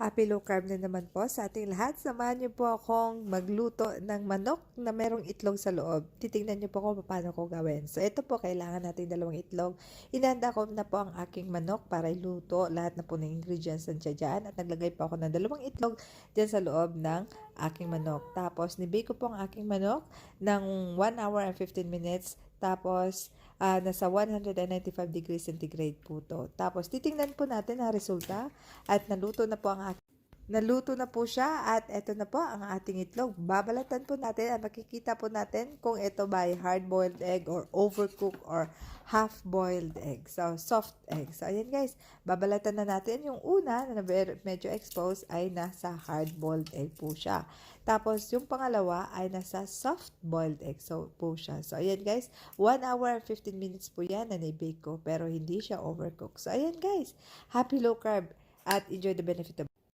Happy low carb na naman po sa ating lahat. Samahan niyo po akong magluto ng manok na merong itlog sa loob. Titingnan niyo po kung paano ko gawin. So ito po, kailangan natin dalawang itlog. Inanda ko na po ang aking manok para iluto. Lahat na po ng ingredients nandiyan dyan. At naglagay po ako ng dalawang itlog dyan sa loob ng aking manok. Tapos, nibake ko po ang aking manok ng 1 hour and 15 minutes. Tapos, ah, nasa 195 degrees centigrade po to. Tapos, titingnan po natin ang resulta. At naluto na po ang aking Naluto na po siya at eto na po ang ating itlog. Babalatan po natin at makikita po natin kung ito ba ay hard-boiled egg or overcooked or half-boiled egg. So, soft egg. So, ayan guys, babalatan na natin. Yung una na medyo exposed ay nasa hard-boiled egg po siya. Tapos, yung pangalawa ay nasa soft-boiled egg so, po siya. So, ayan guys, 1 hour and 15 minutes po yan na ni-bake ko pero hindi siya overcooked. So, ayan guys, happy low carb at enjoy the benefit of